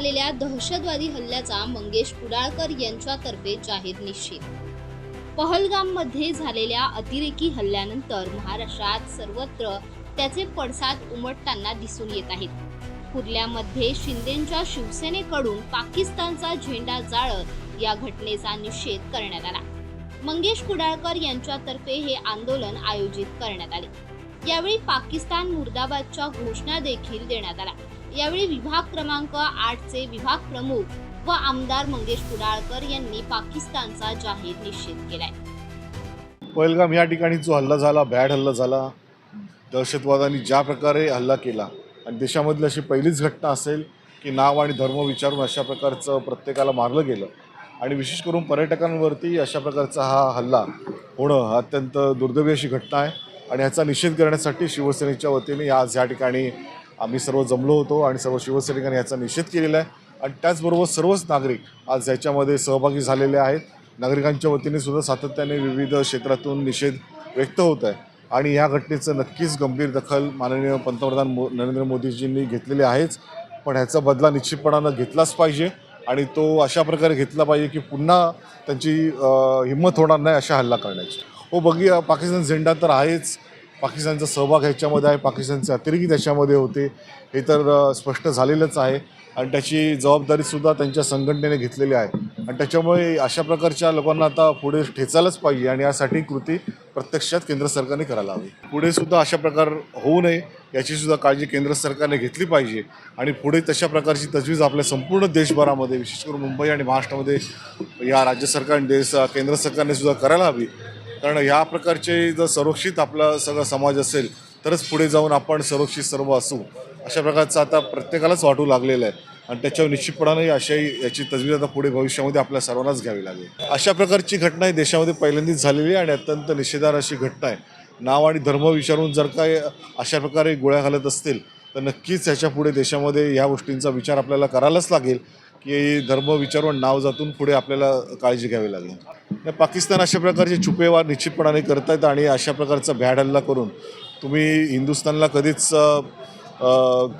झालेल्या दहशतवादी हल्ल्याचा मंगेश कुडाळकर यांच्यातर्फे जाहीर निषेध. पहलगाममध्ये झालेल्या अतिरेकी हल्ल्यानंतर महाराष्ट्रात सर्वत्र त्याचे पडसाद उमटताना दिसून येत आहेत. कुर्ल्यामध्ये शिंदेच्या शिवसेनेकडून पाकिस्तानचा झेंडा जाळत या घटनेचा निषेध करण्यात आला. मंगेश कुडाळकर यांच्यातर्फे हे आंदोलन आयोजित करण्यात आले. यावेळी पाकिस्तान मुर्दाबादच्या घोषणा देखील देण्यात आल्या. यावेळी विभाग क्रमांक आठचे विभाग प्रमुख व आमदार मंगेश कुडाळकर यांनी पाकिस्तानचा जाहीर निषेध केलाय. पहलगाम या ठिकाणी जो हल्ला झाला बॅड हल्ला झाला दहशतवादाने ज्या प्रकारे हल्ला केला आणि देशामधली अशी पहिलीच घटना असेल की नाव आणि धर्म विचारून अशा प्रकारचं प्रत्येकाला मारलं गेलं आणि विशेष करून पर्यटकांवरती अशा प्रकारचा हा हल्ला होणं हा अत्यंत दुर्दैवी अशी घटना आहे. आणि ह्याचा निषेध करण्यासाठी शिवसेनेच्या वतीने आज या ठिकाणी आम्ही सर्व जमलो होतो आणि सर्व शिवसैनिकांनी याचा निषेध केलेला आहे. आणि त्याचबरोबर सर्वच नागरिक आज याच्यामध्ये सहभागी झालेले आहेत. नागरिकांच्या वतीने सुद्धा सातत्याने विविध क्षेत्रातून निषेध व्यक्त होत आहे. आणि या घटनेचं नक्कीच गंभीर दखल माननीय पंतप्रधान मो नरेंद्र मोदीजींनी घेतलेली आहेच. पण ह्याचा बदला निश्चितपणानं घेतलाच पाहिजे. आणि तो अशा प्रकारे घेतला पाहिजे की पुन्हा त्यांची हिंमत होणार नाही अशा हल्ला करण्याची. हो बघी पाकिस्तान झेंडा तर आहेच. पाकिस्तानचा सहभाग ह्याच्यामध्ये आहे पाकिस्तानचे अतिरेकी त्याच्यामध्ये होते हे तर स्पष्ट झालेलंच आहे. आणि त्याची जबाबदारीसुद्धा त्यांच्या संघटनेने घेतलेली आहे. आणि त्याच्यामुळे अशा प्रकारच्या लोकांना आता पुढे ठेचायलाच पाहिजे आणि यासाठी कृती प्रत्यक्षात केंद्र सरकारने करायला हवी. पुढे सुद्धा अशा प्रकार होऊ नये याची सुद्धा काळजी केंद्र सरकारने घेतली पाहिजे. आणि पुढे तशा प्रकारची तजवीज आपल्या संपूर्ण देशभरामध्ये विशेष करून मुंबई आणि महाराष्ट्रामध्ये या राज्य सरकारने देश केंद्र सरकारने सुद्धा करायला हवी. कारण ह्या प्रकारचे जर संरक्षित आपला सगळा समाज असेल तरच पुढे जाऊन आपण सुरक्षित सर्व असू. अशा प्रकारचं आता प्रत्येकालाच वाटू लागलेलं आहे. आणि त्याच्यावर निश्चितपणाने अशाही याची तजवीज आता पुढे भविष्यामध्ये आपल्या सर्वांनाच घ्यावी लागेल. अशा प्रकारची घटना ही देशामध्ये पहिल्यांदाच झालेली आहे आणि अत्यंत निषेधार अशी घटना आहे. नाव आणि धर्म विचारून जर काय अशा प्रकारे गोळ्या घालत असतील तर नक्कीच याच्यापुढे देशामध्ये ह्या गोष्टींचा विचार आपल्याला करायलाच लागेल. की धर्म विचारून नाव जातून पुढे आपल्याला काळजी घ्यावी लागेल. पाकिस्तान अशा प्रकारचे छुपेवार निश्चितपणाने करतायत आणि अशा प्रकारचा भ्याड हल्ला करून तुम्ही हिंदुस्थानला कधीच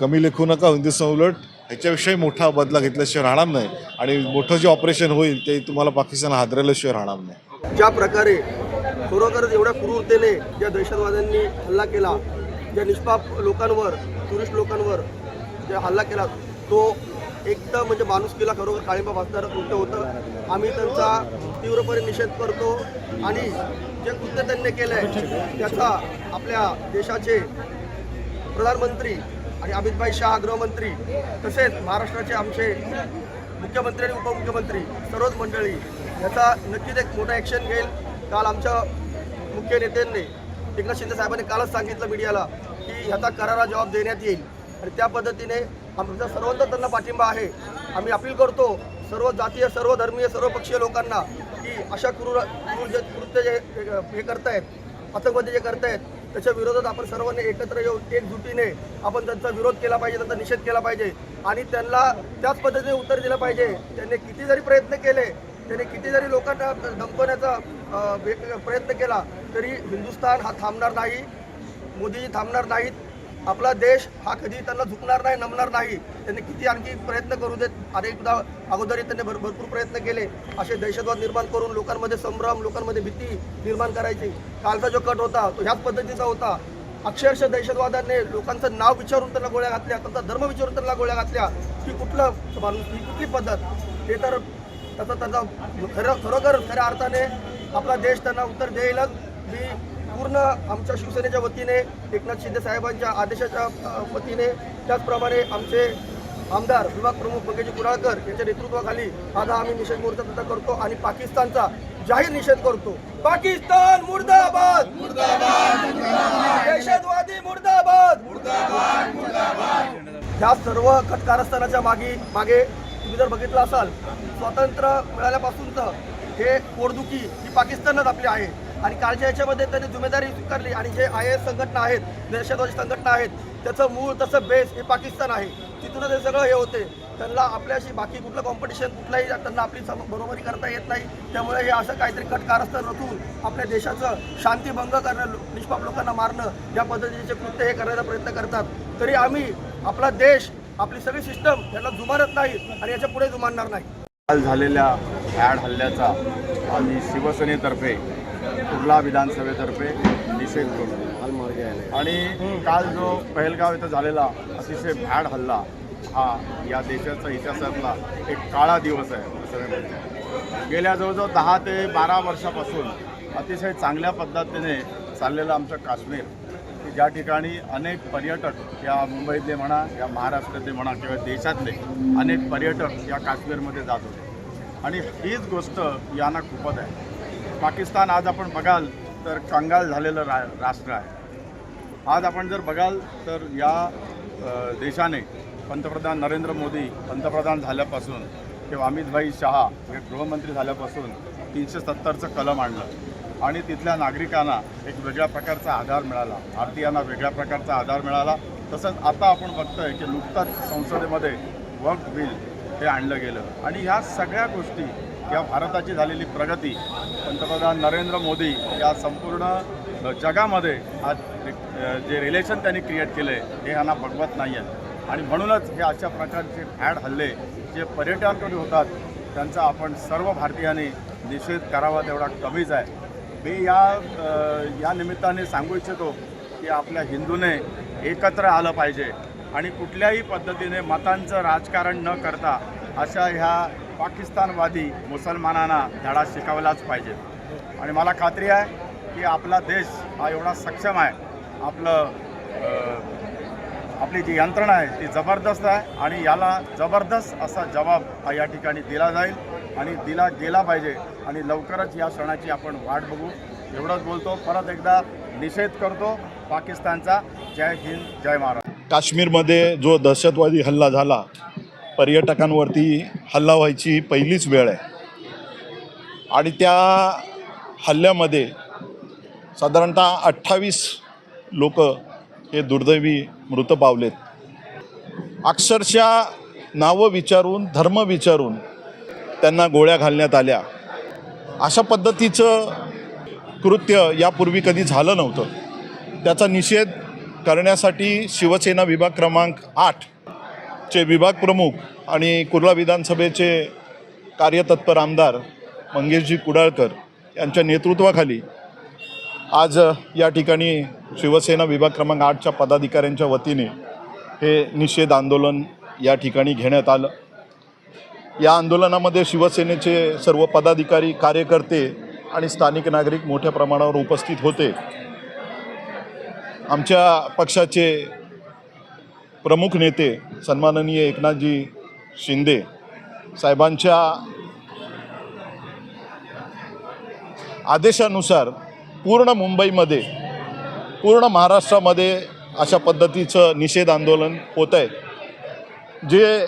कमी लेखू नका. हिंदुस्थान उलट ह्याच्याविषयी मोठा बदला घेतल्याशिवाय राहणार नाही आणि मोठं जे ऑपरेशन होईल ते तुम्हाला पाकिस्तान हादरल्याशिवाय राहणार नाही. ज्या प्रकारे खरोखरच एवढ्या क्रूरतेने ज्या दहशतवाद्यांनी हल्ला केला ज्या निष्पाप लोकांवर टुरिस्ट लोकांवर जे हल्ला केला तो एकदम म्हणजे माणुसकीला खरोखर काळिंबा भासणारं कृत्य होतं. आम्ही त्यांचा तीव्रपणे निषेध करतो. आणि जे कृत्य त्यांनी केलं आहे त्याचा आपल्या देशाचे प्रधानमंत्री आणि अमितभाई शहा गृहमंत्री तसेच महाराष्ट्राचे आमचे मुख्यमंत्री आणि उपमुख्यमंत्री सर्वच मंडळी याचा नक्कीच एक मोठा ॲक्शन घेईल. काल आमच्या मुख्य नेत्यांनी एकनाथ शिंदे साहेबांनी कालच सांगितलं मीडियाला की ह्याचा करारा जबाब देण्यात येईल. आणि त्या पद्धतीने आमचा सर्वांचा त्यांना पाठिंबा आहे. आम्ही अपील करतो सर्व जातीय सर्व धर्मीय सर्व पक्षीय लोकांना की अशा क्रूर क्रूर जे कृत्य जे हे करतायत आतंकवादी जे करतायत त्याच्या विरोधात आपण सर्वांनी एकत्र येऊन एकजुटीने आपण त्यांचा विरोध केला पाहिजे त्यांचा निषेध केला पाहिजे. आणि त्यांना त्याच पद्धतीने उत्तर दिलं पाहिजे. त्यांनी किती जरी प्रयत्न केले त्यांनी किती जरी लोकांना धमकवण्याचा प्रयत्न केला तरी हिंदुस्थान हा थांबणार नाही मोदीजी थांबणार नाहीत. आपला देश हा कधी त्यांना झुकणार नाही नमणार नाही. त्यांनी किती आणखी प्रयत्न करू देत? अनेकदा अगोदरही त्यांनी भर भरपूर प्रयत्न केले. असे दहशतवाद निर्माण करून लोकांमध्ये संभ्रम लोकांमध्ये भीती निर्माण करायची. कालचा जो कट होता तो ह्याच पद्धतीचा होता. अक्षरशः दहशतवादाने लोकांचं नाव विचारून त्यांना गोळ्या घातल्या त्यांचा धर्म विचारून त्यांना गोळ्या घातल्या. ही कुठलं ही कुठली पद्धत? हे तर त्याचा त्याचा खरं खरोखर खऱ्या अर्थाने आपला देश त्यांना उत्तर देईलच. मी पूर्ण आमच्या शिवसेनेच्या वतीने एकनाथ शिंदे साहेबांच्या आदेशाच्या वतीने त्याचप्रमाणे आमचे आमदार विभाग प्रमुख पंकजी कुडाळकर यांच्या नेतृत्वाखाली आज आम्ही निषेध मोर्चा तिथं करतो आणि पाकिस्तानचा जाहीर निषेध करतो. पाकिस्तान मुर्दाबाद! दहशतवादी मुर्दाबाद! ह्या सर्व कटकारस्थानाच्या मागे मागे तुम्ही जर बघितलं असाल स्वातंत्र्य मिळाल्यापासूनचं हे पोटदुखी ही पाकिस्तानच आपली आहे. आणि कालच्या याच्यामध्ये त्यांनी जिम्मेदारी स्वीकारली. आणि जे आय एस संघटना आहेत दहशतवादी संघटना आहेत त्याचं मूळ तसं बेस हे पाकिस्तान आहे. तिथूनच हे सगळं हे होते. त्यांना आपल्याशी बाकी कुठलं कॉम्पिटिशन कुठलाही त्यांना आपली सम बरोबरी करता येत नाही. त्यामुळे हे असं काहीतरी कटकारस्थ नसून आपल्या देशाचं शांतीभंग करणं निष्पाप लोकांना मारणं या पद्धतीचे कृत्य हे करण्याचा प्रयत्न करतात. तरी आम्ही आपला देश आपली सगळी सिस्टम त्यांना जुमानत नाही आणि याच्यापुढे जुमानणार नाही. काल झालेल्या भ्याड हल्ल्याचा आम्ही शिवसेनेतर्फे कुर्ला विधानसभेतर्फे निषेध करतो आणि काल जो पहलगाव इथं झालेला अतिशय भ्याड हल्ला हा या देशाचा इतिहासातला एक काळा दिवस आहे असं म्हणतो. गेल्या जवळजवळ दहा ते बारा वर्षापासून अतिशय चांगल्या पद्धतीने चाललेलं आमचं काश्मीर की ज्या ठिकाणी अनेक पर्यटक या मुंबईतले म्हणा या महाराष्ट्रातले म्हणा किंवा देशातले अनेक पर्यटक या काश्मीरमध्ये जात होते. आणि हीच गोष्ट यांना खूपच आहे. पाकिस्तान आज आपण बघाल तर कंगाल झालेलं रा राष्ट्र आहे. आज आपण जर बघाल तर या देशाने पंतप्रधान नरेंद्र मोदी पंतप्रधान झाल्यापासून किंवा अमितभाई शहा हे गृहमंत्री झाल्यापासून तीनशे सत्तरचं कलम आणलं आणि तिथल्या नागरिकांना एक वेगळ्या प्रकारचा आधार मिळाला. भारतीयांना वेगळ्या प्रकारचा आधार मिळाला. तसंच आता आपण बघतो आहे की नुकताच संसदेमध्ये वक्फ बिल हे आणलं गेलं. आणि ह्या सगळ्या गोष्टी या भारताची झालेली प्रगती पंतप्रधान नरेंद्र मोदी या संपूर्ण जगामध्ये आज जे रिलेशन त्यांनी क्रिएट केलं आहे हे यांना बघवत नाही आहे आणि म्हणूनच हे अशा प्रकारचे फॅड हल्ले जे पर्यटकांकडे होतात त्यांचा आपण सर्व भारतीयांनी निषेध करावा तेवढा कमीच आहे. मी या या निमित्ताने सांगू इच्छितो की आपल्या हिंदूने एकत्र आलं पाहिजे. आणि कुठल्याही पद्धतीने मतांचं राजकारण न करता अशा ह्या पाकिस्तानवादी मुसलमानांना धडा शिकवलाच पाहिजे. आणि मला खात्री आहे की आपला देश हा एवढा सक्षम आहे. आपलं आपली जी यंत्रणा आहे ती जबरदस्त आहे आणि याला जबरदस्त असा जबाब हा या ठिकाणी दिला जाईल आणि दिला गेला पाहिजे आणि लवकरच या सणाची आपण वाट बघू. एवढंच बोलतो. परत एकदा निषेध करतो पाकिस्तानचा. जय हिंद जय महाराष्ट्र. काश्मीरमध्ये जो दहशतवादी हल्ला झाला पर्यटकांवरती हल्ला व्हायची पहिलीच वेळ आहे. आणि त्या हल्ल्यामध्ये साधारणतः अठ्ठावीस लोक हे दुर्दैवी मृत पावलेत. अक्षरशः नावं विचारून धर्म विचारून त्यांना गोळ्या घालण्यात आल्या. अशा पद्धतीचं कृत्य यापूर्वी कधी झालं नव्हतं. त्याचा निषेध करण्यासाठी शिवसेना विभाग क्रमांक आठ चे विभाग प्रमुख आणि कुर्ला विधानसभेचे कार्यतत्पर आमदार मंगेशजी कुडाळकर यांच्या नेतृत्वाखाली आज या ठिकाणी शिवसेना विभाग क्रमांक आठच्या पदाधिकाऱ्यांच्या वतीने हे निषेध आंदोलन या ठिकाणी घेण्यात आलं. या आंदोलनामध्ये शिवसेनेचे सर्व पदाधिकारी कार्यकर्ते आणि स्थानिक नागरिक मोठ्या प्रमाणावर उपस्थित होते. आमच्या पक्षाचे प्रमुख नेते सन्माननीय एकनाथजी शिंदे साहेबांच्या आदेशानुसार पूर्ण मुंबईमध्ये पूर्ण महाराष्ट्रामध्ये अशा पद्धतीचं निषेध आंदोलन होत आहे. जे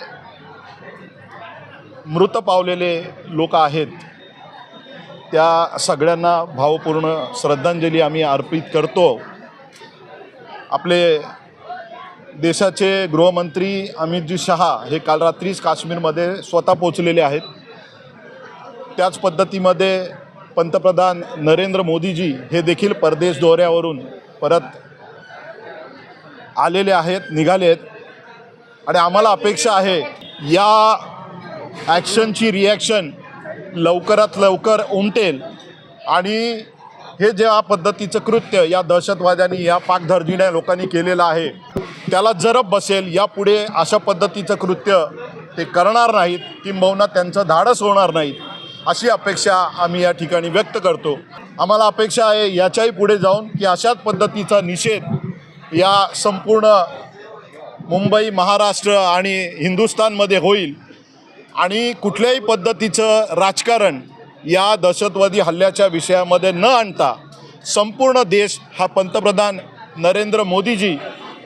मृत पावलेले लोक आहेत त्या सगळ्यांना भावपूर्ण श्रद्धांजली आम्ही अर्पित करतो. आपले देशाचे गृहमंत्री अमितजी शहा हे काल रात्रीच काश्मीरमध्ये स्वतः पोचलेले आहेत. त्याच पद्धतीमध्ये पंतप्रधान नरेंद्र मोदीजी हे देखील परदेश दौऱ्यावरून परत आलेले आहेत निघाले आहेत. आणि आम्हाला अपेक्षा आहे या ॲक्शनची रिॲक्शन लवकरात लवकर उमटेल. आणि हे ज्या पद्धतीचं कृत्य या दहशतवाद्यांनी या पाकधर्जिण्या लोकांनी केलेलं आहे त्याला जरब बसेल यापुढे अशा पद्धतीचं कृत्य ते करणार नाहीत किंबहुना त्यांचं धाडस होणार नाहीत अशी अपेक्षा आम्ही या ठिकाणी व्यक्त करतो. आम्हाला अपेक्षा आहे याच्याही पुढे जाऊन की अशाच पद्धतीचा निषेध या संपूर्ण मुंबई महाराष्ट्र आणि हिंदुस्थानमध्ये होईल आणि कुठल्याही पद्धतीचं राजकारण या दहशतवादी हल्ल्याच्या विषयामध्ये न आणता संपूर्ण देश हा पंतप्रधान नरेंद्र मोदीजी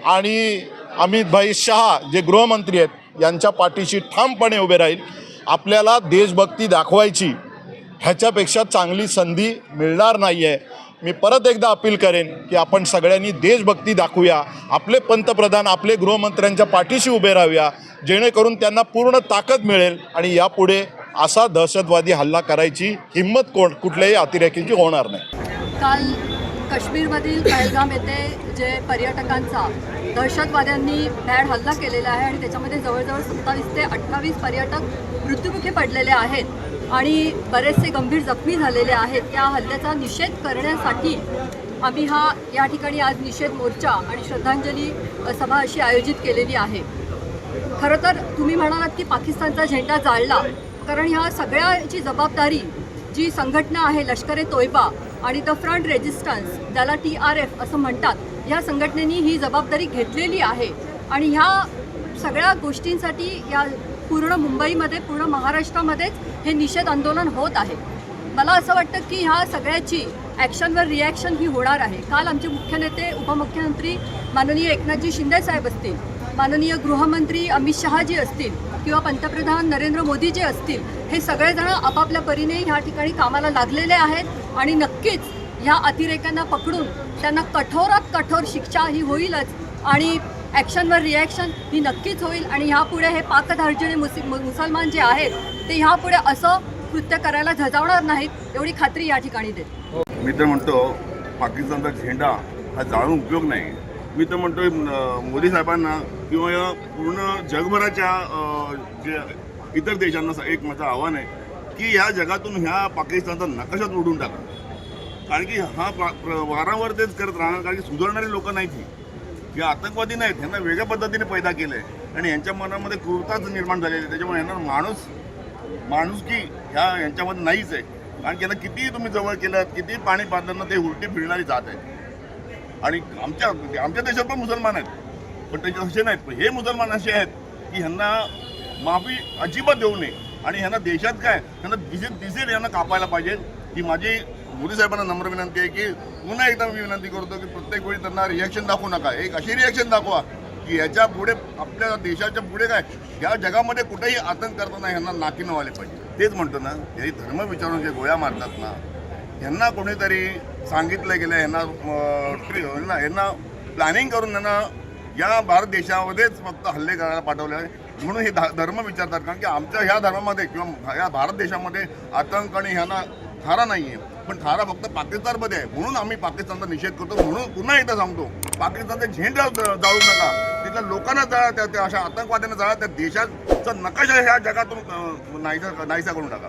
आणि अमितभाई शहा जे गृहमंत्री आहेत यांच्या पाठीशी ठामपणे उभे राहील. आपल्याला देशभक्ती दाखवायची ह्याच्यापेक्षा चांगली संधी मिळणार नाही आहे मी परत एकदा अपील करेन की आपण सगळ्यांनी देशभक्ती दाखवूया. आपले पंतप्रधान आपले गृहमंत्र्यांच्या पाठीशी उभे राहूया. जेणेकरून त्यांना पूर्ण ताकद मिळेल आणि यापुढे असा दहशतवादी हल्ला करायची हिंमत कोण कुठल्याही अतिरेकीची होणार नाही. काल काश्मीरमधील पहलगाम येथे जे पर्यटकांचा दहशतवाद्यांनी भॅड हल्ला केलेला आहे आणि त्याच्यामध्ये जवळजवळ सत्तावीस ते अठ्ठावीस पर्यटक मृत्युमुखी पडलेले आहेत आणि बरेचसे गंभीर जखमी झालेले आहेत. त्या हल्ल्याचा निषेध करण्यासाठी आम्ही हा या ठिकाणी आज निषेध मोर्चा आणि श्रद्धांजली सभा अशी आयोजित केलेली आहे. खरं तर तुम्ही म्हणालात की पाकिस्तानचा झेंडा जाळला कारण ह्या सगळ्याची जबाबदारी जी संघटना आहे लष्कर ए तोयबा आणि द फ्रंट रेजिस्टन्स ज्याला टी आर एफ असं म्हणतात या संघटनेनी ही जबाबदारी घेतलेली आहे. आणि ह्या सगळ्या गोष्टींसाठी या पूर्ण मुंबईमध्ये पूर्ण महाराष्ट्रामध्येच हे निषेध आंदोलन होत आहे. मला असं वाटतं की ह्या सगळ्याची ॲक्शनवर रिॲक्शन ही होणार आहे. काल आमचे मुख्य नेते उपमुख्यमंत्री माननीय एकनाथजी शिंदेसाहेब असतील. माननीय गृहमंत्री अमित शहा जी असतील किंवा पंतप्रधान नरेंद्र मोदी जे असतील हे सगळेजण आपापल्या परीने ह्या ठिकाणी कामाला लागलेले आहेत आणि नक्कीच ह्या अतिरेक्यांना पकडून त्यांना कठोरात कठोर शिक्षा ही होईलच आणि ॲक्शनवर रिॲक्शन ही नक्कीच होईल आणि ह्यापुढे हे पाकधार्जिणे मुसि मुसलमान जे आहेत ते ह्यापुढे असं कृत्य करायला झजावणार नाहीत एवढी खात्री या ठिकाणी देते. मी तर म्हणतो पाकिस्तानचा झेंडा हा जाळून उपयोग नाही. मी तर म्हणतो मोदी साहेबांना किंवा या पूर्ण जगभराच्या जे इतर देशांना एक माझं आव्हान आहे की या जगातून ह्या पाकिस्तानचा नकाशात उडून टाका. कारण की हा प्र- वारंवार तेच करत राहणार कारण की सुधारणारी लोक नाहीत ही. हे आतंकवादी नाहीत ह्यांना वेगळ्या पद्धतीने पैदा केलं आहे आणि यांच्या मनामध्ये क्रूरताच निर्माण झालेली आहे. त्याच्यामुळे यांना माणूस माणुसकी ह्या यांच्यामध्ये नाहीच आहे. कारण की यांना कितीही तुम्ही जवळ केलं कितीही पाणी पाजलं ते उलटी फिरणारी जात आहे आणि आमच्या आमच्या देशात पण मुसलमान आहेत. पण त्याचे असे नाहीत. पण हे मुसलमान असे आहेत की ह्यांना माफी अजिबात देऊ नये. आणि ह्यांना देशात काय? ह्यांना दिसेल दिसेल यांना कापायला पाहिजे. ही माझी मोदी साहेबांना नम्र विनंती आहे की पुन्हा एकदा मी विनंती करतो की प्रत्येक वेळी त्यांना रिॲक्शन दाखवू नका. एक अशी रिॲक्शन दाखवा की याच्यापुढे आपल्या देशाच्या पुढे काय? या जगामध्ये कुठेही आतंक करताना ह्यांना नाकीनं व्हायला पाहिजे. तेच म्हणतो ना हे धर्म विचारून जे गोळ्या मारतात ना यांना कोणीतरी सांगितलं गेलं यांना यांना यांना प्लॅनिंग करून त्यांना या भारत देशामध्येच फक्त हल्ले करायला पाठवले आहे. म्हणून हे धा- धर्म विचारतात. कारण की आमच्या ह्या धर्मामध्ये किंवा या भारत देशामध्ये आतंक आणि ह्यांना थारा नाही आहे पण थारा फक्त पाकिस्तानमध्ये आहे. म्हणून आम्ही पाकिस्तानचा निषेध करतो. म्हणून पुन्हा एकदा सांगतो पाकिस्तानचे झेंडा जाळू नका. तिथल्या लोकांना जाळा त्या अशा आतंकवाद्यांना जाळा. त्या देशाचा नकाशा ह्या जगातून नाहीसा नाहीसा करून टाका.